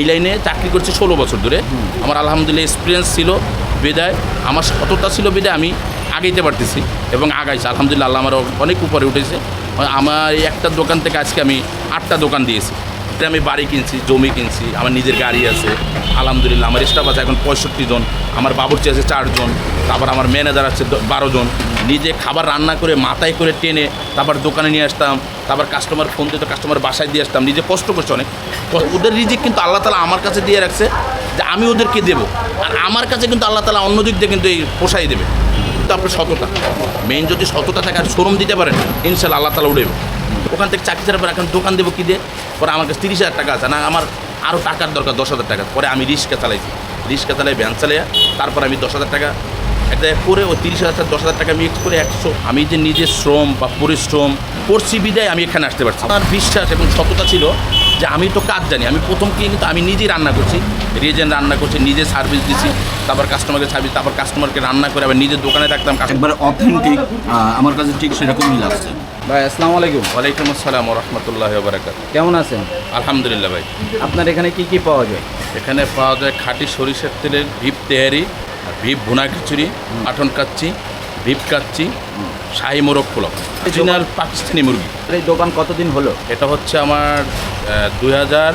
এই লাইনে চাকরি করছি ষোলো বছর ধরে। আমার আলহামদুলিল্লাহ এক্সপিরিয়েন্স ছিল বিদায়। আমার সততা ছিল বিদায়, আমি আগাইতে পারতেছি এবং আগাইছি। আলহামদুলিল্লাহ আল্লাহ আমার অনেক উপরে উঠেছে। আমার এই একটা দোকান থেকে আজকে আমি আটটা দোকান দিয়েছি। আমি বাড়ি কিনছি, জমি কিনছি, আমার নিজের গাড়ি আছে, আলহামদুলিল্লাহ, আমার স্টাফ আছে এখন পঁয়ষট্টি জন, আমার বাবুর্চি আছে চারজন তারপর আমার ম্যানেজার আছে বারো জন। নিজে খাবার রান্না করে মাথায় করে টেনে তারপর দোকানে নিয়ে আসতাম, তারপর কাস্টমার ফোন দিত কাস্টমার বাসায় দিয়ে আসতাম। নিজে কষ্ট করছে অনেক। ওদের রিজিক কিন্তু আল্লাহ তালা আমার কাছে দিয়ে রাখছে যে আমি ওদেরকে দেবো। আর আমার কাছে কিন্তু আল্লাহ তালা অন্য দিক দিয়ে কিন্তু এই পোষাই দেবে। কিন্তু আপনার সততা। মেইন যদি সততা থাকে আর শোরুম দিতে পারেন ইনশাল্লাহ আল্লাহ তালা উঠবে ওখান থেকে চাকরি ছাড়া পরে এখন দোকান দেবো কী দিয়ে? পরে আমার কাছে তিরিশ হাজার টাকা আছে। না, আমার আরও টাকার দরকার, দশ হাজার টাকা। পরে আমি রিক্সা চালাইছি। রিক্সা চালাই, ভ্যান চালাই তারপর আমি দশ হাজার টাকা। একটা জায়গায় করে ওই তিরিশ হাজার দশ হাজার টাকা মিক্স করে একশো। আমি যে নিজের শ্রম বা পরিশ্রম করছি বিদায় আমি এখানে আসতে পারছি। আমার বিশ্বাস এবং সততা ছিল যে আমি তো কাজ জানি আমি প্রথম কি কিন্তু আমি নিজেই রান্না করছি। রিজেন রান্না করছি নিজে সার্ভিস দিছি তারপর কাস্টমারকে সার্ভিস তারপর কাস্টমারকে রান্না করে আবার নিজের দোকানে থাকতাম একবার অথেন্টিক আমার কাছে ঠিক সেরকমই লাগছে। ভাই আসসালামু আলাইকুম। ওয়ালাইকুম আসসালাম রহমতুল্লাহ বারাকাত কেমন আছেন? আলহামদুলিল্লাহ ভাই। আপনার এখানে কি কি পাওয়া যায়? এখানে পাওয়া যায় খাঁটি সরিষার তেলের ভিপ তেহারি ভিপ ভুনা খিচুড়ি মাটন কাচ্চি ভিপ কাচ্চি শাহি মোরগ পোলাও। অরিজিনাল পাকিস্তানি মুরগি। এই দোকান কতদিন হলো? এটা হচ্ছে আমার দুই হাজার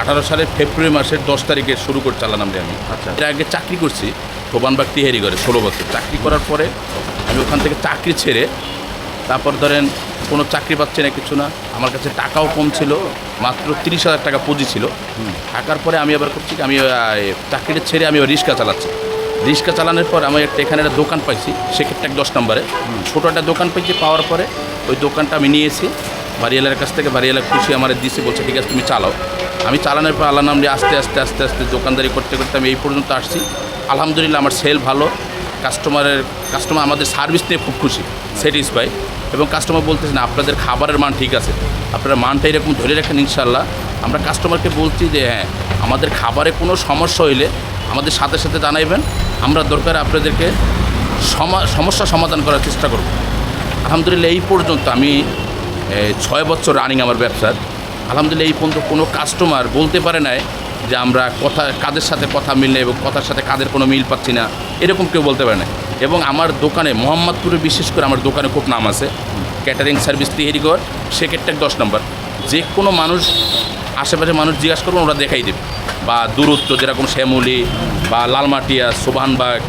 আঠারো সালের ফেব্রুয়ারি মাসের দশ তারিখে শুরু করে চালালাম রে আমি। আচ্ছা। এর আগে চাকরি করছি থোবানবাগ তিহারি করে ষোলো বছর। চাকরি করার পরে আমি ওখান থেকে চাকরি ছেড়ে তারপর ধরেন কোনো চাকরি পাচ্ছি না কিছু না আমার কাছে টাকাও কম ছিল মাত্র তিরিশ হাজার টাকা পুঁজি ছিল। টাকার পরে আমি আবার করছি আমি চাকরিটা ছেড়ে আমি রিক্সা চালাচ্ছি। রিক্সা চালানোর পর আমি একটা এখানে একটা দোকান পাইছি, সেক্ষেত্রে এক দশ নম্বরে। ছোটো একটা দোকান পাইছি পাওয়ার পরে ওই দোকানটা আমি নিয়েছি। বাড়িওয়ালার কাছ থেকে বাড়িওয়ালা খুশি আমার দিছে, বলছে, ঠিক আছে, তুমি চালাও। আমি চালানোর পর আল্লাহ নাম আস্তে আস্তে আস্তে আস্তে দোকানদারি করতে করতে আমি এই পর্যন্ত আসছি। আলহামদুলিল্লাহ আমার সেল ভালো। কাস্টমারের, কাস্টমার আমাদের সার্ভিস নিয়ে খুব খুশি, স্যাটিসফাই। এবং কাস্টমার বলতেছে, না, আপনাদের খাবারের মান ঠিক আছে। আপনারা মানটা এরকম ধরে রাখেন ইনশাল্লাহ আমরা কাস্টমারকে বলছি যে হ্যাঁ আমাদের খাবারে কোনো সমস্যা হইলে আমাদের সাথে সাথে জানাইবেন। আমরা দরকার আপনাদেরকে সমা সমস্যা সমাধান করার চেষ্টা করব। আলহামদুলিল্লাহ এই পর্যন্ত আমি ছয় বছর রানিং আমার ব্যবসার। আলহামদুলিল্লাহ এই পর্যন্ত কোনো কাস্টমার বলতে পারে নাই যে আমরা কথা, কাদের সাথে কথা মিল মিললে এবং কথার সাথে কাদের কোনো মিল পাচ্ছি না, এরকম কেউ বলতে পারে না এবং আমার দোকানে, মোহাম্মদপুরে বিশেষ করে আমার দোকানে খুব নাম আছে। ক্যাটারিং সার্ভিস তিহেরিগড় সেক্ষেত্রে দশ নম্বর যে কোনো মানুষ আশেপাশে মানুষ জিজ্ঞাসা করবেন ওরা দেখাই দেবে। বা দূরত্ব, যেরকম শ্যামলি বা লালমাটিয়া সোবানবাগ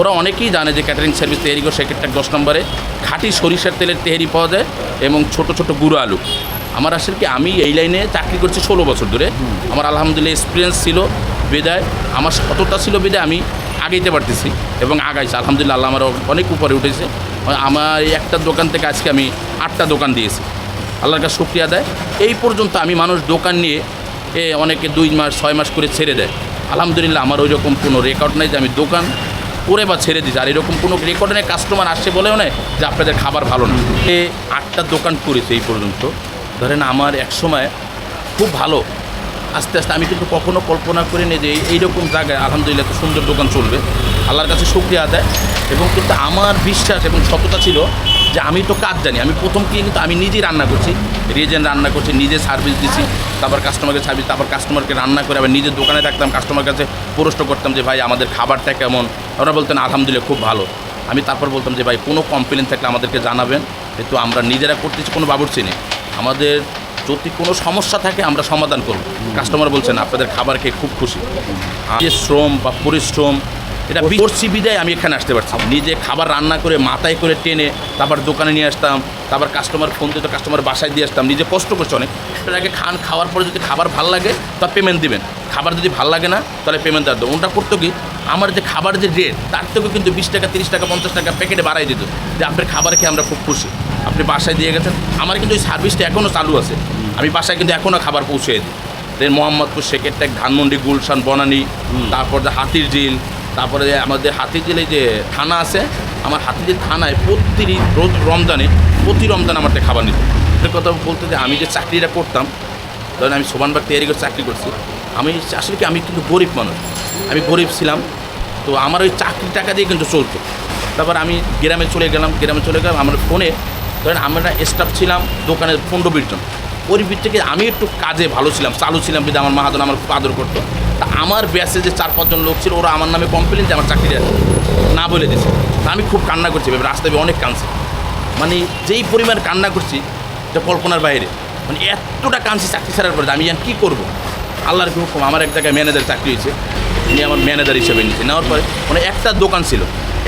ওরা অনেকেই জানে যে ক্যাটারিং সার্ভিস তৈরি করে, সেক্ষেত্রে দশ নম্বরে খাঁটি সরিষার তেলের তেহারি পাওয়া যায় এবং ছোট ছোট গুঁড়ো আলু। আমার আসলে কি, আমি এই লাইনে চাকরি করছি ষোলো বছর ধরে। আমার আলহামদুলিল্লাহ এক্সপিরিয়েন্স ছিল বেদায়, আমার সততা ছিল বেদায়, আমি আগাইতে পারতেছি এবং আগাইছি। আলহামদুলিল্লাহ, আল্লাহ আমার অনেক উপরে উঠেছে। আমার এই একটা দোকান থেকে আজকে আমি আটটা দোকান দিয়েছি। আল্লাহর কাছে শুক্রিয়া দেয় এই পর্যন্ত আমি মানুষ দোকান নিয়ে, এ অনেকে দুই মাস, ছয় মাস করে ছেড়ে দেয়। আলহামদুলিল্লাহ আমার ওই রকম কোনো রেকর্ড নেই যে আমি দোকান করে বা ছেড়ে দিচ্ছি আর এরকম কোনো রেকর্ড নেই কাস্টমার আসছে বলেও নেই যে আপনাদের খাবার ভালো না। এ আটটা দোকান করেছে এই পর্যন্ত। ধরেন আমার এক সময় খুব ভালো। আস্তে আস্তে আমি কিন্তু কখনো কল্পনা করিনি যে এইরকম জায়গায় আলহামদুলিল্লাহ সুন্দর দোকান চলবে। আল্লাহর কাছে শুক্রিয়া আদায়। এবং কিন্তু আমার বিশ্বাস এবং সততা ছিল যে আমি তো কাজ জানি, আমি প্রথম কি কিন্তু আমি নিজেই রান্না করছি রিজেন রান্না করছি, নিজে সার্ভিস দিছি, তারপর কাস্টমারকে সার্ভিস তারপর কাস্টমারকে রান্না করে আবার নিজের দোকানে থাকতাম কাস্টমার কাছে প্রশ্ন করতাম যে, ভাই, আমাদের খাবারটা কেমন? ওরা বলতেন, আলহামদুলিল্লাহ, খুব ভালো। আমি তারপর বলতাম যে, ভাই, কোনো কমপ্লেন থাকলে আমাদেরকে জানাবেন, যেহেতু আমরা নিজেরা করতেছি, কোনো বাবুর্চি নেই। আমাদের যদি কোনো সমস্যা থাকে, আমরা সমাধান করব। কাস্টমার বলছেন, আপনাদের খাবার খেয়ে খুব খুশি। যে শ্রম বা পরিশ্রম এটা করছি বিদায় আমি এখানে আসতে পারছি। নিজে খাবার রান্না করে মাথায় করে টেনে তারপর দোকানে নিয়ে আসতাম তারপর কাস্টমার ফোন দিত কাস্টমার বাসায় দিয়ে আসতাম। নিজে কষ্ট করছে অনেক। এর আগে খান খাওয়ার পরে যদি খাবার ভালো লাগে তা পেমেন্ট দিবেন। খাবার যদি ভালো লাগে না তাহলে পেমেন্ট দেওয়া দেবো ওটা করতো কি আমার যে খাবার যে রেট তার থেকেও কিন্তু বিশ টাকা তিরিশ টাকা পঞ্চাশ টাকা প্যাকেটে বাড়াই দিত। যে আপনার খাবার খেয়ে আমরা খুব খুশি। আপনি বাসায় দিয়ে গেছেন। আমার কিন্তু ওই সার্ভিসটা এখনও চালু আছে। আমি বাসায় কিন্তু এখনও খাবার পৌঁছে দিই। দেন মোহাম্মদপুর সেকেটটেক ধানমন্ডি গুলশান বনানি তারপর যে হাতির ঝিল তারপরে আমাদের হাতির ঝিলে যে থানা আছে, আমার হাতিঝিল থানায় প্রতি রোজ রমজানে, প্রতি রমজান আমার খাবার নিত। একটা কথা বলতে যে আমি যে চাকরিটা করতাম, ধরেন আমি সোবানবাগ তৈরি করে চাকরি করছি, আমি আসলে কি আমি কিন্তু গরিব মানুষ। আমি গরিব ছিলাম, তো আমার ওই চাকরি টাকা দিয়ে কিন্তু চলতো। তারপর আমি গ্রামে চলে গেলাম, গ্রামে চলে গেলাম, আমার ফোনে, ধরেন আমরা স্টাফ ছিলাম দোকানের পনেরো বিশ জন পরিবৃত্তিকে আমি একটু কাজে ভালো ছিলাম, চালু ছিলাম বিধা আমার মাহাজন আমার খুব আদর করতো। তা আমার ব্যাসে যে চার, পাঁচজন লোক ছিল, ওরা আমার নামে কমপ্লেন যে আমার চাকরিটা না বলে দিয়েছে। তা আমি খুব কান্না করছি রাস্তায় অনেক কাঁদছি। মানে যেই পরিমাণ কান্না করছি, এটা কল্পনার বাইরে। মানে এতটা কাঁদছি চাকরি ছাড়ার পরে যে আমি আর কী করব। আল্লাহর হুকুম? আমার এক জায়গায় ম্যানেজার চাকরি হয়েছে, উনি আমার ম্যানেজার হিসেবে নিয়েছে। নেওয়ার পরে মানে একটা দোকান ছিল,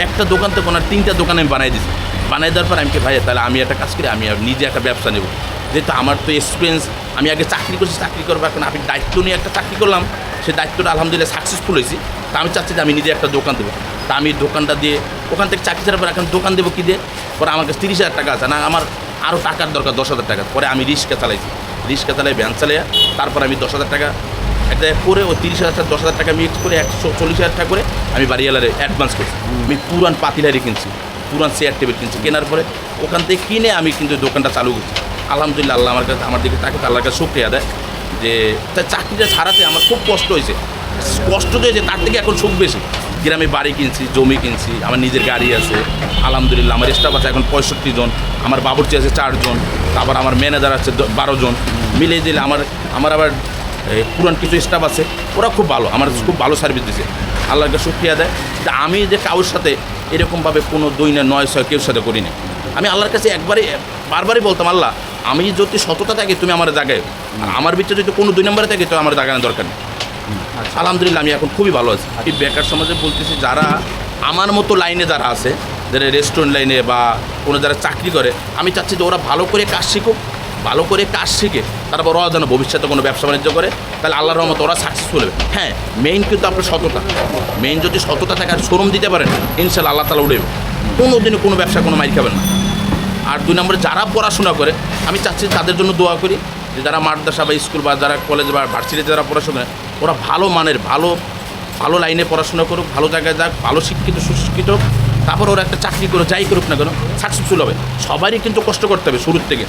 একটা দোকান থেকে ওনার তিনটা দোকান আমি বানাই দিয়েছি। বানাই দেওয়ার পর আমি কি ভাই, তাহলে আমি একটা কাজ করি, আমি নিজে একটা ব্যবসা নেব। যেহেতু আমার তো এক্সপিরিয়েন্স আমি আগে চাকরি করছি, চাকরি করব এখন আমি দায়িত্ব নিয়ে একটা চাকরি করলাম। সেই দায়িত্বটা আলহামদুলিল্লাহ সাকসেসফুল হয়েছি। তা আমি চাচ্ছি যে আমি নিজে একটা দোকান দেবো। তা আমি দোকানটা দিয়ে, ওখান থেকে চাকরি ছাড়ার পর এখন দোকান দেবো কী দিয়ে? পরে আমার কাছে তিরিশ হাজার টাকা আছে। না, আমার আরও টাকার দরকার, দশ হাজার টাকা। পরে আমি রিক্সা চালাইছি। রিক্সা চালাই ভ্যান চালাই তারপর আমি দশ হাজার টাকা একটা করে ও তিরিশ হাজার টাকা, দশ হাজার টাকা মিক্স করে একশো চল্লিশ হাজার টাকা করে আমি বাড়িওয়ালারে অ্যাডভান্স করছি। আমি পুরান পাতিলারি কিনছি, পুরান চেয়ার টেবিল কিনছি। কেনার পরে ওখান থেকে কিনে আমি কিন্তু দোকানটা চালু করছি। আলহামদুলিল্লাহ আল্লাহ আমার কাছে আমার দিকে তাকে আল্লাহর কাছে শুক্রিয়া দেয় যে তার চাকরিটা ছাড়াতে আমার খুব কষ্ট হয়েছে। কষ্ট হয়েছে তার থেকে এখন সুখ বেশি। গ্রামে বাড়ি কিনছি, জমি কিনছি, আমার নিজের গাড়ি আছে। আলহামদুলিল্লাহ আমার স্টাফ আছে এখন পঁয়ষট্টি জন, আমার বাবুর্চি আছে চারজন তারপর আমার ম্যানেজার আছে বারো জন। মিলিয়ে দিলে আমার আমার আবার পুরান কিছু স্টাফ আছে, ওরা খুব ভালো, আমার খুব ভালো সার্ভিস দিছে। আল্লাহকে শুক্রিয়া দেয়। তা আমি যে কারোর সাথে এরকমভাবে কোনো দুই না নয় ছয় কেউ সাথে করি না আমি আল্লাহর কাছে একবারই বারবারই বলতাম, আল্লাহ আমি যদি সততা থাকি তুমি আমার জায়গায় আর আমার ভিতরে যদি কোনো দুই নম্বরে থাকে তো আমার জায়গায় দরকার নেই। আলহামদুলিল্লাহ আমি এখন খুবই ভালো আছি। এই বেকার সমাজে বলতেছি যারা আমার মতো লাইনে যারা আছে যারা রেস্টুরেন্ট লাইনে বা কোনো যারা চাকরি করে আমি চাচ্ছি যে ওরা ভালো করে কাজ শিখুক ভালো করে কাজ শিখে তারপর ওরা যেন ভবিষ্যতে কোনো ব্যবসা বাণিজ্য করে তাহলে আল্লাহর রহমত ওরা সাকসেসফুল হবে। হ্যাঁ মেইন কিন্তু আপনার সততা। মেইন যদি সততা থাকে আর শোরুম দিতে পারেন ইনশাল্লাহ আল্লাহ তালা উঠবে কোনো দিনে কোনো ব্যবসা কোনো মাইর খাবেন না। আর দুই নম্বরে যারা পড়াশোনা করে আমি চাচ্ছি তাদের জন্য দোয়া করি যে যারা মাদ্রাসা বা স্কুল বা যারা কলেজ বা ভার্সিটিতে যারা পড়াশোনা করে ওরা ভালো মানের ভালো ভালো লাইনে পড়াশোনা করুক ভালো জায়গায় যাক ভালো শিক্ষিত সুশিক্ষিত তারপর ওরা একটা চাকরি করে যাই করুক না কেন সাকসেসফুল হবে। সবারই কিন্তু কষ্ট করতে হবে শুরুর থেকে।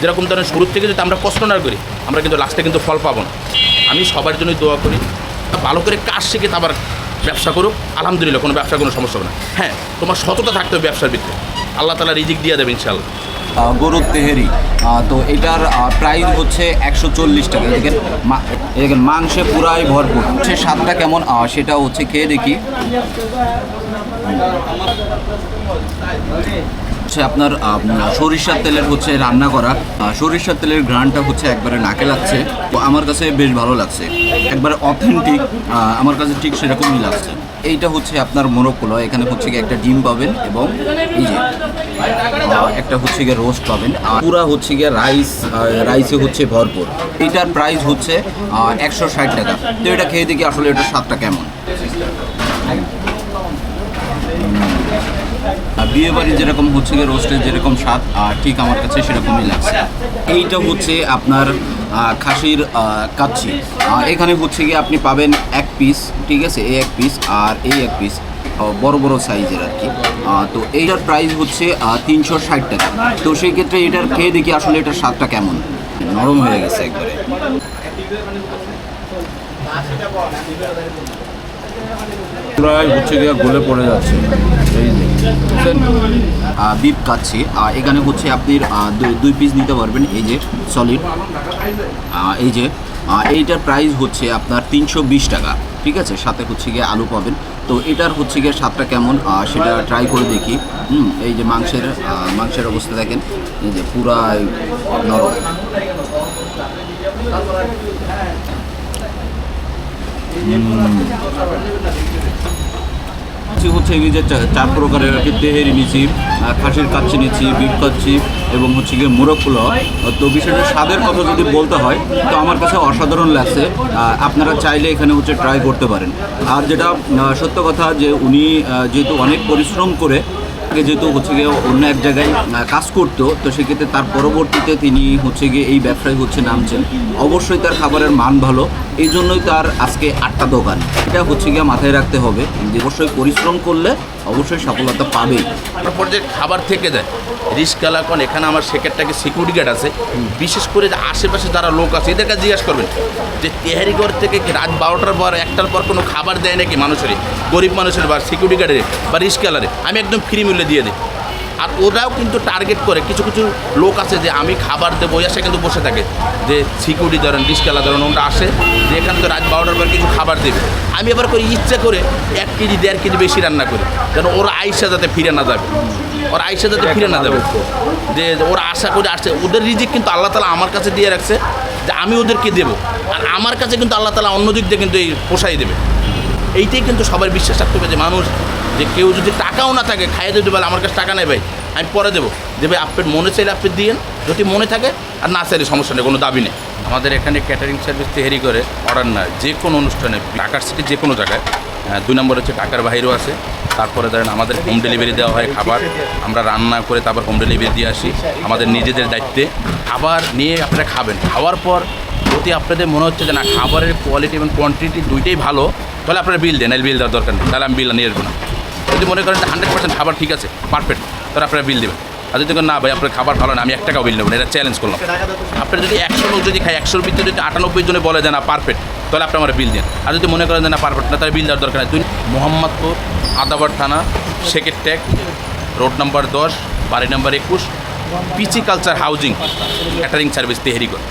যেরকম ধরেন শুরুর থেকে যদি আমরা কষ্ট না করি আমরা কিন্তু লাস্টে কিন্তু ফল পাবো না। আমি সবার জন্যই দোয়া করি ভালো করে কাজ শিখে তারপর ব্যবসা করুক। আলহামদুলিল্লাহ কোনো ব্যবসা কোনো সমস্যা হবে না। হ্যাঁ তোমার সততা থাকতে হবে ব্যবসার ভিতরে আল্লাহ তালা রিজিক দিয়ে দেবে ইনশাল্লাহ আহ, গরুর তেহেরি। তো এটার প্রাইস হচ্ছে একশো চল্লিশ টাকা। দেখেন দেখেন, মাংসে পুরাই ভরপুর। হচ্ছে স্বাদটা কেমন? সেটা হচ্ছে খেয়ে দেখি। হচ্ছে আপনার সরিষার তেলের হচ্ছে রান্না করা। সরিষার তেলের ঘ্রাণটা হচ্ছে একবারে নাকে লাগছে। তো আমার কাছে বেশ ভালো লাগছে। একবারে অথেন্টিক আমার কাছে ঠিক সেরকমই লাগছে। এইটা হচ্ছে আপনার মোরগগুলো এখানে হচ্ছে গিয়ে একটা ডিম পাবেন এবং এই যে একটা হচ্ছে গিয়ে রোস্ট পাবেন। আর পুরা হচ্ছে গিয়ে রাইস রাইসে হচ্ছে ভরপুর। এটার প্রাইস হচ্ছে একশো ষাট টাকা। তো এটা খেয়ে দেখি আসলে এটার স্বাদটা কেমন। বিয়ে বাড়ি যেরকম হচ্ছে গিয়ে রোস্টের যেরকম স্বাদ ঠিক আমার কাছে সেরকমই লাগছে। এইটা হচ্ছে আপনার খাসির কাচ্ছি এখানে হচ্ছে গিয়ে আপনি পাবেন এক পিস ঠিক আছে? এই এক পিস আর এই এক পিস বড় বড় সাইজের আর কি। তো এইটার প্রাইস হচ্ছে তিনশো ষাট টাকা। তো সেই ক্ষেত্রে এটার খেয়ে দেখি আসলে এটার স্বাদটা কেমন। নরম হয়ে গেছে একবারে। প্রায় হচ্ছে গিয়ে গলে পড়ে যাচ্ছে। এই বিপ কাচ্ছি এখানে হচ্ছে আপনি দুই পিস নিতে পারবেন। এই যে সলিড এই যে এইটার প্রাইস হচ্ছে আপনার তিনশো বিশ টাকা। ঠিক আছে? সাথে হচ্ছে গিয়ে আলু পাবেন। তো এটার হচ্ছে গিয়ে স্বাদটা কেমন? সেটা ট্রাই করে দেখি। হুম, এই যে মাংসের মাংসের অবস্থা দেখেন। এই যে পুরাই নরম। হচ্ছে হচ্ছে এই যে চার প্রকারের আর কি তেহেরি আহ, খাসির কাচ্চি নিচ্ছি বিফ কাচ্চি এবং হচ্ছে গিয়ে মোরগ পোলাও। তো বিষয়টা স্বাদের কথা যদি বলতে হয় তো আমার কাছে অসাধারণ লাগছে। আপনারা চাইলে এখানে হচ্ছে ট্রাই করতে পারেন। আর যেটা সত্য কথা যে উনি যেহেতু অনেক পরিশ্রম করে আগে যেহেতু হচ্ছে গিয়ে অন্য এক জায়গায় কাজ করতো, তো সেক্ষেত্রে তার পরবর্তীতে তিনি হচ্ছে গিয়ে এই ব্যবসায় হচ্ছে নামছেন। অবশ্যই তার খাবারের মান ভালো, এই জন্যই তার আজকে আটটা দোকান। এটা হচ্ছে গিয়ে মাথায় রাখতে হবে অবশ্যই পরিশ্রম করলে অবশ্যই সফলতা পাবেই। তারপর যে খাবার থেকে যায় রিস্ক কোন এখানে আমার সেকেটটাকে সিকিউরিটি গার্ড আছে। বিশেষ করে যে আশেপাশে যারা লোক আছে এদের কাছে জিজ্ঞাসা করবেন যে তেহারিগড় থেকে রাত বারোটার পর একটার পর কোনো খাবার দেয় নাকি মানুষের গরিব মানুষের বা সিকিউরিটি গার্ডের বা রিস্কালারে আমি একদম ফ্রি মূল্যে দিয়ে দিই। আর ওরাও কিন্তু টার্গেট করে। কিছু কিছু লোক আছে যে আমি খাবার দেবো আসে কিন্তু বসে থাকে। যে সিকিউরিটি ধরেন রিস্কালা ধরেন ওরা আসে যে এখান থেকে রাত বারোটার পর কিছু খাবার দেবে। আমি এবার করে ইচ্ছা করে এক কেজি দেড় কেজি বেশি রান্না করি যেন ওরা আইসা যাতে ফিরে না যাবে। ওরা আইসা যাতে ফিরে না যাবে। যে ওরা আশা করে আসছে। ওদের রিজিক কিন্তু আল্লাহ তালা আমার কাছে দিয়ে রাখছে যে আমি ওদেরকে দেবো। আর আমার কাছে কিন্তু আল্লাহ তালা অন্য দিক দিয়ে কিন্তু এই পোষাই দেবে। এইটাই কিন্তু সবার বিশ্বাস রাখতে হবে যে মানুষ যে কেউ যদি টাকাও না থাকে, খাইয়ে দিতে পারে আমার কাছে টাকা নেই ভাই, আমি পরে দেবো। যে ভাই আপনার মনে চাইলে আপনি দিয়েন, যদি মনে থাকে, আর না চাইলে সমস্যা নেই, কোনো দাবি নেই। আমাদের এখানে ক্যাটারিং সার্ভিস তৈরি করে অর্ডার না যে কোনো অনুষ্ঠানে, ঢাকার সিটি যে কোনো জায়গায় দুই নম্বর হচ্ছে ঢাকার বাইরেও আছে। তারপরে ধরেন আমাদের হোম ডেলিভারি দেওয়া হয় খাবার, আমরা রান্না করে তারপর হোম ডেলিভারি দিয়ে আসি। আমাদের নিজেদের দায়িত্বে খাবার নিয়ে আপনারা খাবেন। খাওয়ার পর যদি আপনাদের মনে হচ্ছে যে না, খাবারের কোয়ালিটি এবং কোয়ান্টিটি দুইটাই ভালো, তাহলে আপনারা বিল দেন বিল দেওয়ার দরকার নেই। তাহলে আমি বিল নিয়ে আসব না। যদি মনে করেন হান্ড্রেড পার্সেন্ট খাবার ঠিক আছে পারফেক্ট তাহলে আপনারা বিল দেবেন। আর যদি না ভাই, আপনার খাবার ভালো না, আমি এক টাকাও বিল নেব না, এটা চ্যালেঞ্জ করলাম। আপনার যদি একশো লোক যদি খায় একশোর ভিতরে যদি আটানব্বই জনে বলে যে না পারফেক্ট তাহলে আপনি আমার বিল দেন। আর যদি মনে করেন যে না পারফেক্ট না, তাহলে বিল দেওয়ার দরকার নেই। মোহাম্মদপুর, আদাবার থানা, সেকের ট্যাগ, রোড নাম্বার দশ, বাড়ি নাম্বার একুশ, পিচি কালচার হাউজিং ক্যাটারিং সার্ভিস তেহরি করে